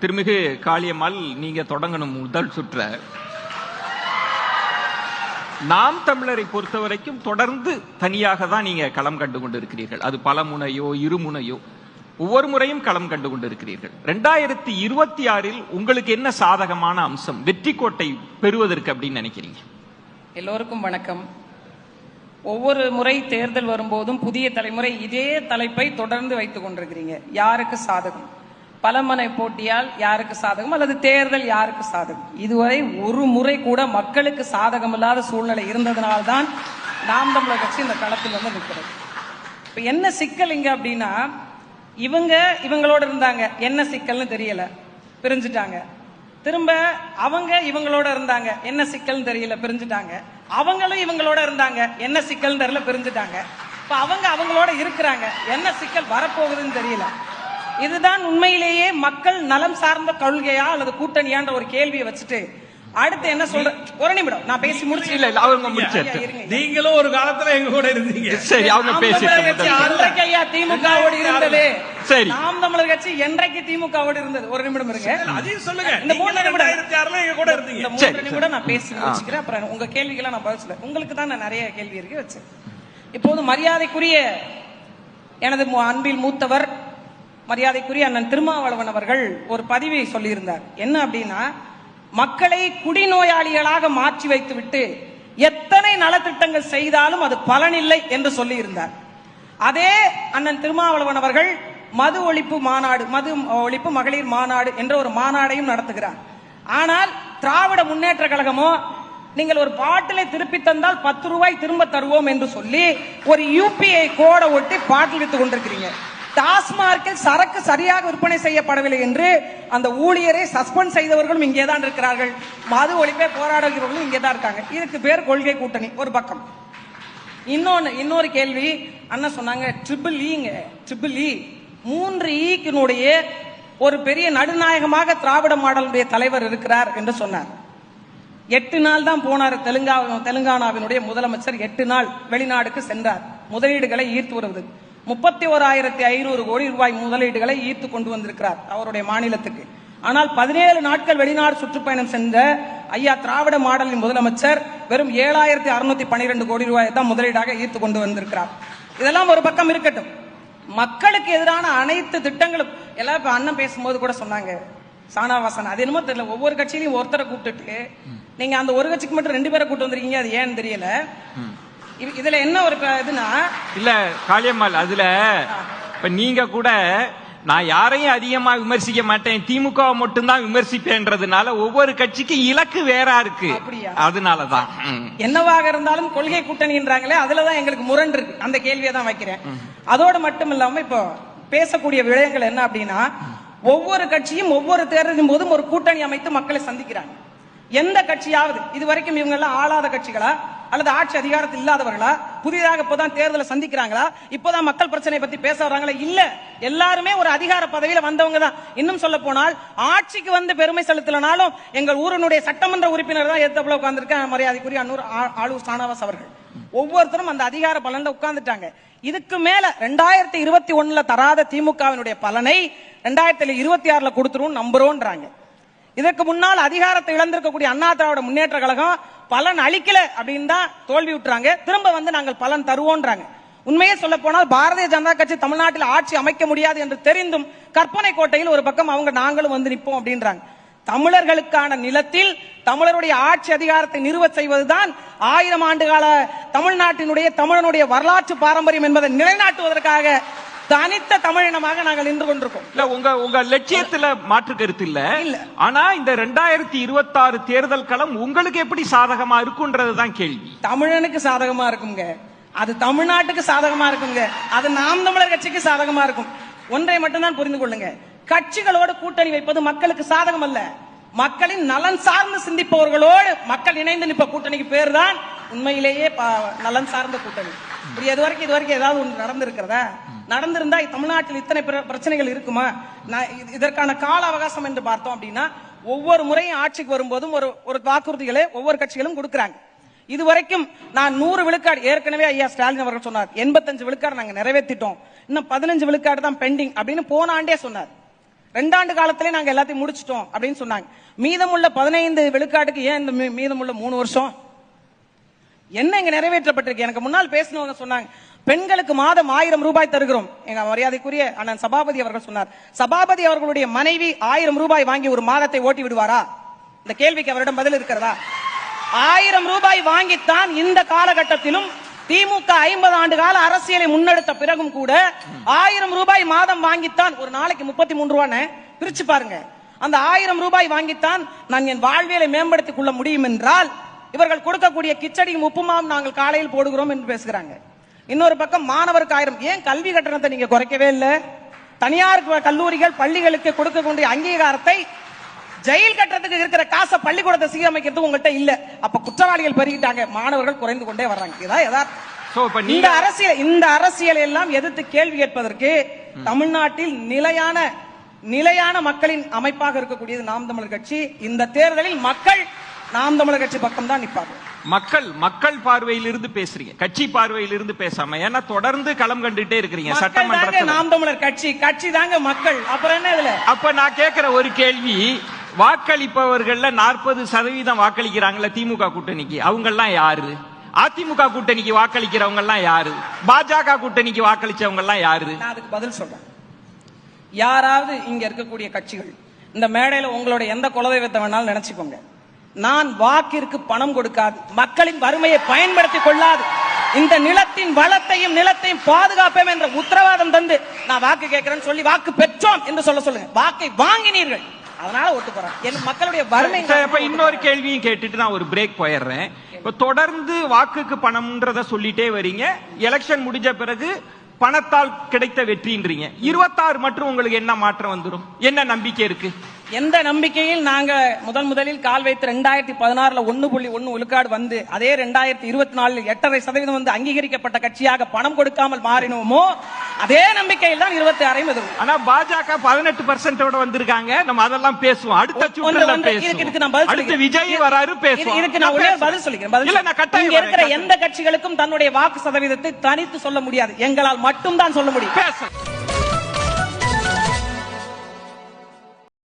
திருமிகு காளியம்மாள் நீங்க தொடங்கணும் முதல் சுற்ற. நாம் தமிழரை பொறுத்த வரைக்கும் தொடர்ந்து தனியாக தான் நீங்க களம் கண்டு கொண்டிருக்கிறீர்கள். அது பல முனையோ இருமுனையோ ஒவ்வொரு முறையும் களம் கண்டு கொண்டிருக்கிறீர்கள். ரெண்டாயிரத்தி இருபத்தி ஆறில் உங்களுக்கு என்ன சாதகமான அம்சம்? வெற்றி கோட்டை பெறுவதற்கு அப்படின்னு நினைக்கிறீங்க. எல்லோருக்கும் வணக்கம். ஒவ்வொரு முறை தேர்தல் வரும்போதும் புதிய தலைமுறை இதே தலைப்பை தொடர்ந்து வைத்துக் கொண்டிருக்கிறீங்க. யாருக்கு சாதகம்? பலமனை போட்டியால் யாருக்கு சாதகம்? அல்லது தேர்தல் யாருக்கு சாதகம்? இதுவரை ஒரு முறை கூட மக்களுக்கு சாதகம் இல்லாத சூழ்நிலை இருந்ததனால்தான் நாம் தமிழர் கட்சி இந்த களத்தில் வந்து நிற்கிறது. இப்போ என்ன சிக்கல் இங்க அப்படின்னா இவங்க இவங்களோட இருந்தாங்க. என்ன சிக்கல்னு தெரியல. பிரிஞ்சுட்டாங்க. திரும்ப அவங்க இவங்களோட இருந்தாங்க. என்ன சிக்கல்னு தெரியல. பிரிஞ்சுட்டாங்க. அவங்களும் இவங்களோட இருந்தாங்க. என்ன சிக்கல்னு தெரியல. பிரிஞ்சுட்டாங்க. இப்போ அவங்க அவங்களோட இருக்கிறாங்க. என்ன சிக்கல் வரப்போகுதுன்னு தெரியல. இதுதான் உண்மையிலேயே மக்கள் நலம் சார்ந்த கொள்கையா அல்லது கூட்டணியான்ற ஒரு கேள்வியை வச்சுட்டு அடுத்து என்ன சொல்ற ஒரு நிமிடம். நான் பேசி முடிச்சு இல்ல இல்ல அவங்க முடிச்சாச்சு. நீங்களும் ஒரு காலத்துல எங்க கூட இருந்தீங்க. சரி அவங்க முதல் அன்றைக்கு ஐயா திமுகவோடு இருந்தது. சரி. நாம் தமிழர் கட்சி என்றைக்கு திமுகவோடு இருந்தது? ஒரு நிமிடம் இருங்க. அதையும் சொல்லுங்க. இந்த மூணு நிமிடம். எங்க கூட இருந்தீங்க. இந்த சரி. நிமிடம் நான் பேசி முடிச்சுக்கிறேன். அப்புறம் உங்க கேள்விகளை நான் பதில் சொல்ல உங்களுக்கு தான் நான் நிறைய கேள்வி இருக்கு வச்சேன் இப்போது மரியாதைக்குரிய எனது அன்பில் மூத்தவர் மரியாதைக்குரிய அண்ணன் திருமாவளவன் அவர்கள் ஒரு பதிவை சொல்லியிருந்தார். என்ன அப்படின்னா மக்களை குடிநோயாளிகளாக மாற்றி வைத்துவிட்டு எத்தனை நலத்திட்டங்கள் செய்தாலும் அது பலனில்லை என்று சொல்லியிருந்தார். அதே அண்ணன் திருமாவளவன் அவர்கள் மது ஒழிப்பு மாநாடு மது ஒழிப்பு மகளிர் மாநாடு என்ற ஒரு மாநாடையும் நடத்துகிறார். ஆனால் திராவிட முன்னேற்ற கழகமோ நீங்கள் ஒரு பாட்டிலை திருப்பி தந்தால் பத்து ரூபாய் திரும்ப தருவோம் என்று சொல்லி ஒரு யூபிஐ கோடை ஒட்டி பாட்டில் வித்துக் கொண்டிருக்கிறீங்க. டாஸ்மார்க்கில் சரக்கு சரியாக விற்பனை செய்யப்படவில்லை என்று அந்த ஊழியரை சஸ்பெண்ட் செய்தவர்களும் இங்கே தான் இருக்கிறார்கள். மது ஒழிப்பை போராடுகிறவர்களும் இங்கே தான் இருக்காங்க. இதுக்கு பேர் கொள்கை கூட்டணி ஒரு பக்கம். இன்னொன்னு இன்னொரு கேள்வி. அண்ணன் சொன்னாங்க ட்ரிபிள் ஈங்க ட்ரிபிள் இ மூன்று ஈக்கினுடைய ஒரு பெரிய நடுநாயகமாக திராவிட மாடலுடைய தலைவர் இருக்கிறார் என்று சொன்னார். எட்டு நாள் தான் போனார் தெலுங்கா தெலுங்கானாவினுடைய முதலமைச்சர். எட்டு நாள் வெளிநாடுக்கு சென்றார். முதலீடுகளை ஈர்த்து வருவது. முப்பத்தி ஓராயிரத்தி ஐநூறு கோடி ரூபாய் முதலீடுகளை ஈர்த்து கொண்டு வந்திருக்கிறார் அவருடைய மாநிலத்துக்கு. ஆனால் பதினேழு நாட்கள் வெளிநாடு சுற்றுப்பயணம் சென்ற ஐயா திராவிட மாடலின் முதலமைச்சர் வெறும் ஏழாயிரத்தி அறுநூத்தி பன்னிரெண்டு கோடி ரூபாயை தான் முதலீடாக ஈர்த்து கொண்டு வந்திருக்கிறார். இதெல்லாம் ஒரு பக்கம் இருக்கட்டும். மக்களுக்கு எதிரான அனைத்து திட்டங்களும் எல்லாம் இப்ப அண்ணன் பேசும்போது கூட சொன்னாங்க. சானாவாசன் அது என்னமோ தெரியல. ஒவ்வொரு கட்சியிலையும் ஒருத்தரை கூப்பிட்டுட்டு நீங்க அந்த ஒரு கட்சிக்கு மட்டும் ரெண்டு பேரை கூப்பிட்டு வந்திருக்கீங்க அது ஏன்னு தெரியல. இதுல என்ன ஒரு இதுனா? இல்ல காளியம்மாள் அதுல இப்ப நீங்க கூட நான் யாரையும் அதிகமா விமர்சிக்க மாட்டேன். திமுக மட்டும்தான் விமர்சிப்பேன்றதுனால ஒவ்வொரு கட்சிக்கும் இலக்கு வேறா இருக்கு? அதனாலதான். என்னவாக இருந்தாலும் கொள்கை கூட்டணின்றாங்களே அதுலதான் எங்களுக்கு முரண் இருக்கு. அந்த கேள்வியை தான் வைக்கிறேன். அதோடு மட்டும் இல்லாம இப்போ பேசக்கூடிய விடயங்கள் என்ன அப்படின்னா ஒவ்வொரு கட்சியும் ஒவ்வொரு தேர்தலின் போதும் ஒரு கூட்டணி அமைத்து மக்களை சந்திக்கிறாங்க. எந்த கட்சியாவது இது வரைக்கும் இவங்க எல்லாம் ஆளாத கட்சிகளா? அல்லது ஆட்சி அதிகாரத்தில் இல்லாதவர்களா? புதிதாக இப்போதான் தேர்தலை சந்திக்கிறாங்களா? இப்பதான் மக்கள் பிரச்சனை பத்தி பேச வர்றாங்களா? இல்ல. எல்லாருமே ஒரு அதிகார பதவியில வந்தவங்க தான். இன்னும் சொல்ல போனால் ஆட்சிக்கு வந்து பெருமை செலுத்தலனாலும் எங்கள் ஊரனுடைய சட்டமன்ற உறுப்பினர் தான் ஏத்தப்பல உட்கார்ந்திருக்க மரியாதைக்குரிய அன்னூர் ஆ- ஆளூர் அவர்கள். ஒவ்வொருத்தரும் அந்த அதிகார பலன்ல உட்கார்ந்துட்டாங்க. இதுக்கு மேல ரெண்டாயிரத்தி இருபத்தி ஒண்ணுல தராத திமுகவினுடைய பலனை ரெண்டாயிரத்தி இருபத்தி ஆறுல கொடுத்துரும் நம்புறோன்றாங்க இதற்கு முன்னால் அதிகாரத்தை இழந்திருக்கக்கூடிய அண்ணா திராவிட முன்னேற்ற கழகம் பலன் அளிக்கல அப்படின்னு தான் தோல்வி விட்டுறாங்க. திரும்ப வந்து நாங்கள் பலன் தருவோன்றாங்க. உண்மையே சொல்ல போனால் பாரதிய ஜனதா கட்சி தமிழ்நாட்டில் ஆட்சி அமைக்க முடியாது என்று தெரிந்தும் கற்பனை கோட்டையில் ஒரு பக்கம் அவங்க நாங்களும் வந்து நிற்போம் அப்படின்றாங்க. தமிழர்களுக்கான நிலத்தில் தமிழருடைய ஆட்சி அதிகாரத்தை நிறுவ செய்வதுதான் ஆயிரம் ஆண்டு கால தமிழ்நாட்டினுடைய தமிழனுடைய வரலாற்று பாரம்பரியம் என்பதை நிலைநாட்டுவதற்காக தனித்த தமிழினமாக நாங்கள் நின்று கொண்டிருக்கோம். இல்ல உங்க உங்க லட்சியத்துல மாற்று கருத்து இல்ல. ஆனா இந்த ரெண்டாயிரத்தி இருபத்தி ஆறு தேர்தல் களம் உங்களுக்கு எப்படி சாதகமா இருக்குன்றதுதான் கேள்வி. தமிழனுக்கு சாதகமா இருக்குங்க அது தமிழ்நாட்டுக்கு சாதகமா இருக்குங்க அது நாம் தமிழர் கட்சிக்கு சாதகமா இருக்கும். ஒன்றை மட்டும்தான் புரிந்து கொள்ளுங்க. கட்சிகளோடு கூட்டணி வைப்பது மக்களுக்கு சாதகம் அல்ல மக்களின் நலன் சார்ந்து சிந்திப்பவர்களோடு மக்கள் இணைந்து நிற்ப கூட்டணிக்கு பேர் தான் உண்மையிலேயே நலன் சார்ந்த கூட்டணி. இப்படி இது வரைக்கும் இது வரைக்கும் ஏதாவது ஒன்று நடந்திருக்கிறதா? நடந்திருந்தா தமிழ்நாட்டில் இத்தனை பிர- பிரச்சனைகள் இருக்குமா? நான் இது- இதற்கான கால அவகாசம் என்று பார்த்தோம் அப்படின்னா ஒவ்வொரு முறையும் ஆட்சிக்கு வரும்போதும் ஒரு ஒரு வாக்குறுதிகளை ஒவ்வொரு கட்சிகளும் கொடுக்குறாங்க. இது வரைக்கும் நான் நூறு விழுக்காடு ஏற்கனவே ஐயா ஸ்டாலின் அவர்கள் சொன்னார் எண்பத்தஞ்சு விழுக்காடு நாங்க நிறைவேற்றிட்டோம் இன்னும் பதினஞ்சு விழுக்காடு தான் பெண்டிங் அப்படின்னு போன ஆண்டே சொன்னார். ரெண்டாண்டு காலத்திலே நாங்க எல்லாத்தையும் முடிச்சிட்டோம் அப்படின்னு சொன்னாங்க. மீதமுள்ள பதினைந்து விழுக்காட்டுக்கு ஏன் இந்த மீ- மீதமுள்ள மூணு வருஷம்? என்ன இங்க நிறைவேற்றப்பட்டிருக்கு? எனக்கு முன்னால் பேசினவங்க சொன்னாங்க பெண்களுக்கு மாதம் ஆயிரம் ரூபாய் தருகிறோம். எங்க மரியாதைக்குரிய அண்ணன் சபாபதி அவர்கள் சொன்னார். சபாபதி அவர்களுடைய மனைவி ஆயிரம் ரூபாய் வாங்கி ஒரு மாதத்தை ஓட்டி விடுவாரா? இந்த கேள்விக்கு அவரிடம் பதில் இருக்கிறதா? ஆயிரம் ரூபாய் வாங்கித்தான் இந்த காலகட்டத்திலும் திமுக ஐம்பது ஆண்டு கால அரசியலை முன்னெடுத்த பிறகும் கூட ஆயிரம் ரூபாய் மாதம் வாங்கித்தான் ஒரு நாளைக்கு முப்பத்தி மூன்று ரூபான்னு பிரிச்சு பாருங்க. அந்த ஆயிரம் ரூபாய் வாங்கித்தான் நான் என் வாழ்வியலை மேம்படுத்திக் கொள்ள முடியும் என்றால் இவர்கள் கொடுக்கக்கூடிய கிச்சடியும் உப்புமாவும் நாங்கள் காலையில் போடுகிறோம் என்று பேசுகிறாங்க. இன்னொரு பக்கம் மாணவருக்கு ஆயிரம். ஏன் கல்வி கட்டணத்தை நீங்க குறைக்கவே இல்லை? தனியார் கல்லூரிகள் பள்ளிகளுக்கு கொடுக்கக்கூடிய அங்கீகாரத்தை ஜெயில் கட்டணத்துக்கு இருக்கிற காசை பள்ளிக்கூடத்தை சீரமைக்கிறதுக்கு உங்கள்கிட்ட இல்ல. அப்ப குற்றவாளிகள் பெருகிட்டாங்க. மாணவர்கள் குறைந்து கொண்டே வர்றாங்க. இதான் யதார்த்தம். இந்த அரசியல் இந்த அரசியலை எல்லாம் எதிர்த்து கேள்வி கேட்பதற்கு தமிழ்நாட்டில் நிலையான நிலையான மக்களின் அமைப்பாக இருக்கக்கூடியது நாம் தமிழர் கட்சி. இந்த தேர்தலில் மக்கள் நாம் தமிழர் கட்சி பக்கம் தான் நிற்பாங்க மக்கள் மக்கள் பார்வையிலிருந்து பேசுறீங்க. கட்சி பார்வையிலிருந்து பேசாம. ஏன்னா தொடர்ந்து களம் கண்டுட்டே இருக்கிறீங்க. சட்டமன்றத்தில் நாம் தமிழர் கட்சி கட்சி தாங்க மக்கள். அப்புறம் என்ன இதுல? அப்ப நான் கேட்கிற ஒரு கேள்வி வாக்களிப்பவர்கள்ல நாற்பது சதவீதம் வாக்களிக்கிறாங்கல்ல திமுக கூட்டணிக்கு. அவங்க எல்லாம் யாரு? அதிமுக கூட்டணிக்கு வாக்களிக்கிறவங்க எல்லாம் யாரு? பாஜக கூட்டணிக்கு வாக்களிச்சவங்க எல்லாம் யாரு? நான் அதுக்கு பதில் சொல்றேன். யாராவது இங்க இருக்கக்கூடிய கட்சிகள் இந்த மேடையில உங்களோட எந்த குலதெய்வத்தை வேணாலும் நினைச்சுக்கோங்க. நான் வாக்கிற்கு பணம் கொடுக்காது. மக்களின் வறுமையை பயன்படுத்திக் கொள்ளாது. இந்த நிலத்தின் வளத்தையும் நிலத்தையும் பாதுகாப்பேன் என்ற உத்தரவாதம் தந்து நான் வாக்கு கேட்கிறேன்னு சொல்லி வாக்கு பெற்றோம் என்று சொல்ல சொல்லுங்க. வாக்கை வாங்கினீர்கள். அதனால ஓட்டு போறேன் என் மக்களுடைய வறுமை சரி, இன்னொரு கேள்வியும் கேட்டுட்டு நான் ஒரு பிரேக் போயிடுறேன். இப்ப தொடர்ந்து வாக்குக்கு பணம்ன்றத சொல்லிட்டே வரீங்க. எலெக்ஷன் முடிஞ்ச பிறகு பணத்தால் கிடைத்த வெற்றின்றீங்க. இருபத்தாறு மற்றும் உங்களுக்கு என்ன மாற்றம் வந்துடும் என்ன நம்பிக்கை இருக்கு? எந்த நம்பிக்கையில் நாங்க முதன் முதலில் கால் வைத்து ரெண்டாயிரத்தி பதினாறுல ஒன்னு புள்ளி ஒன்னு விழுக்காடு வந்து அதே ரெண்டாயிரத்தி இருபத்தி நாலில் எட்டரை சதவீதம் வந்து அங்கீகரிக்கப்பட்ட கட்சியாக பணம் கொடுக்காமல் மாறினோமோ அதே நம்பிக்கையில் தான் இருபத்தி ஆறையும் எதிரும். ஆனா பாஜக பதினெட்டு பர்சன்டோட வந்திருக்காங்க. நம்ம அதெல்லாம் பேசுவோம். அடுத்த இதுக்கு- நான் பதில். விஜய் வராரு பேசுவோம். இதுக்கு நான் ஒரே பதில் சொல்லிக்கிறேன் பதில் கட்டாயம் இருக்கிற. எந்த கட்சிகளுக்கும் தன்னுடைய வாக்கு சதவீதத்தை தனித்து சொல்ல முடியாது. எங்களால் மட்டும்தான் சொல்ல முடியும். பேச